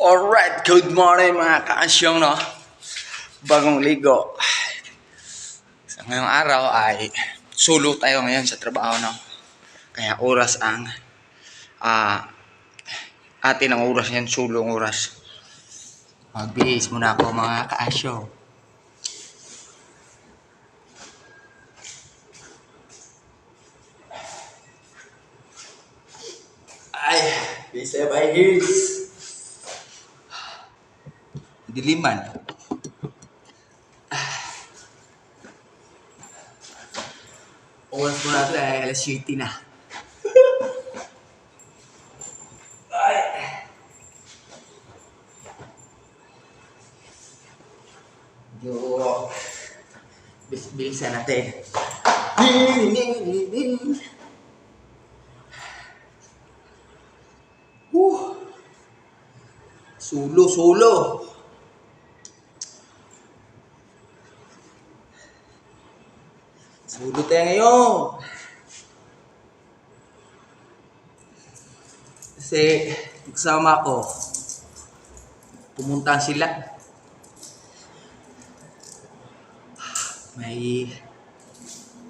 Alright, good morning mga kaasyong, no? Bagong ligo. Sa ngayong araw ay solo tayo ngayon sa trabaho, no? Kaya oras ang ah atin ang oras yan, sulong oras. Magbihis muna ako mga kaasyong. Ay, bisa by his. Diliman. Oras mo na ito ay alas 7 na. Ay. Yo. Natin. Whew. Sulo, sulo. Ngayon. Kasi nagsama ko. Pumunta sila. May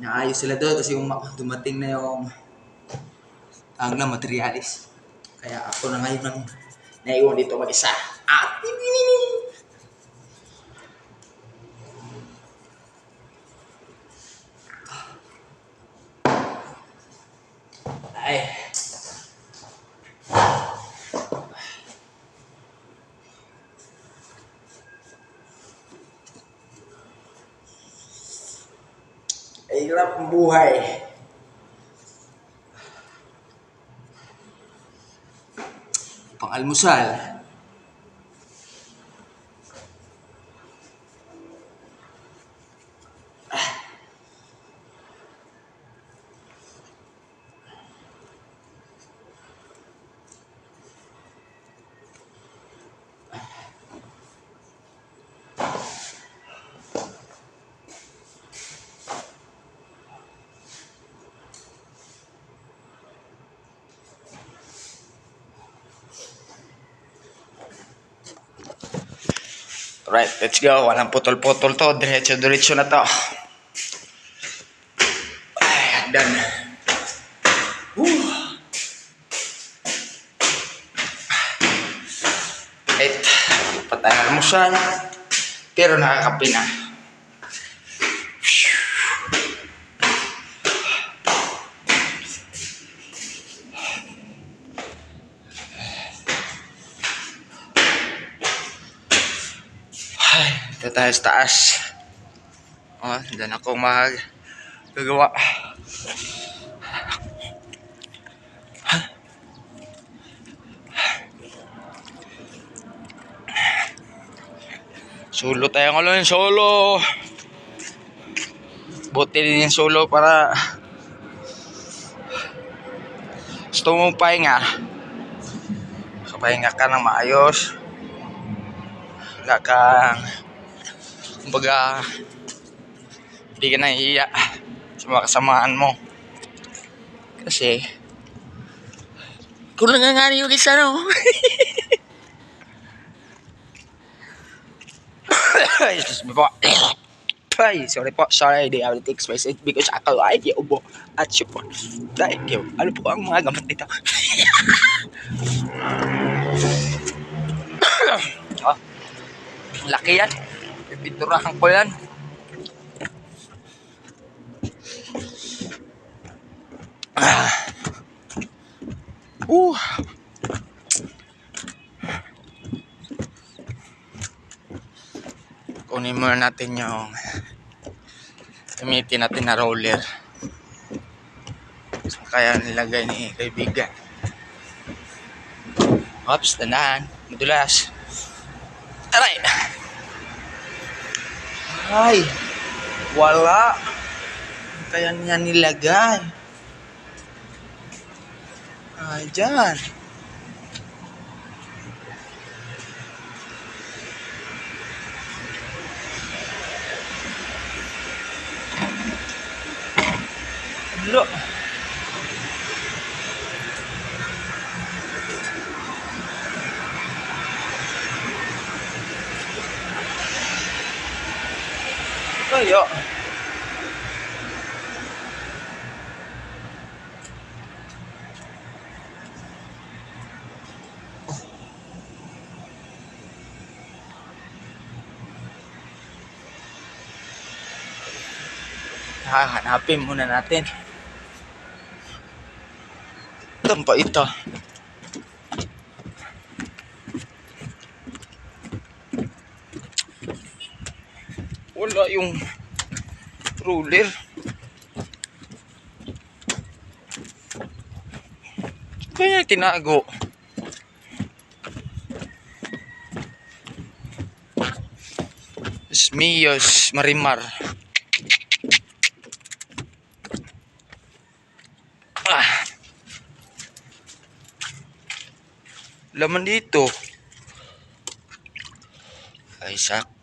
naayos sila doon kasi yung ma- dumating na yung ang na materialis. Kaya ako na ngayon ang naiwan dito mag-isa. Ah! Ay. Ay, hirap ang buhay. Pang-almusal. Right, let's go. Walang putol-putol to. Diretso-diretso na to. Ay, done. Whew. Right. Patay na almusal. Pero nakakapi Ay, ito tayo sa taas. Oh, dyan ako mag gagawa. Solo tayo ngayon, solo. Buti din yung solo para gusto mong pahinga. Kapahinga ka ng maayos. Wala kang kumbaga hindi ka nahihiya sa mga kasamaan mo. Kasi kung nangangani yung isa no. Excuse me po. Ay, sorry po. Sorry, di able to express it because ako ay di ubo at support. Thank you. Ano po ang mga gamot nito? oh, laki yan. Pipinturahan ko yan. Ah. Uh. Kunin muna natin yung gamitin natin na roller. So, kaya nilagay ni kaibigan. Oops, tandaan. Madulas. Aray! Ay! Wala! Kaya niya nilagay. Ay, dyan. Kaya. Hahanapin muna natin. Ito pa ito. Wala yung ruler. Kaya tinago. Smiyos Marimar. Ah. Laman dito. Ay, sak.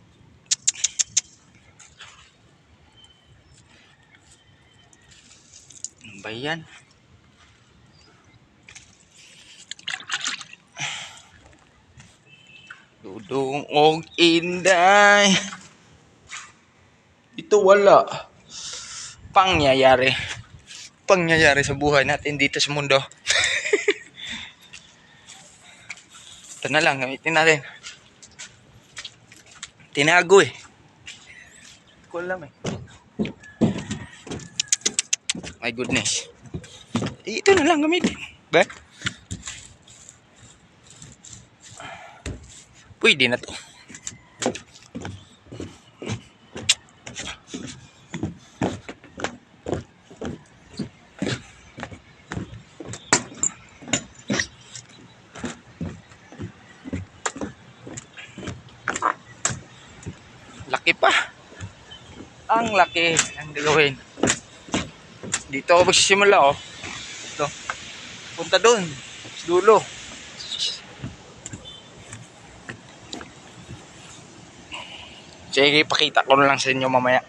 Ba yan? Dudong og inday. Ito wala. Pangyayari. Pangyayari sa buhay natin dito sa mundo. Ito na lang, gamitin natin. Tinago eh. Ko alam eh. My goodness. Eh, ito na lang gamitin. Ba? Pwede na to. Laki pa. Ang laki ang gagawin. Dito ako magsisimula oh. Ito. Punta doon. Dulo. Sige, pakita ko na lang sa inyo mamaya.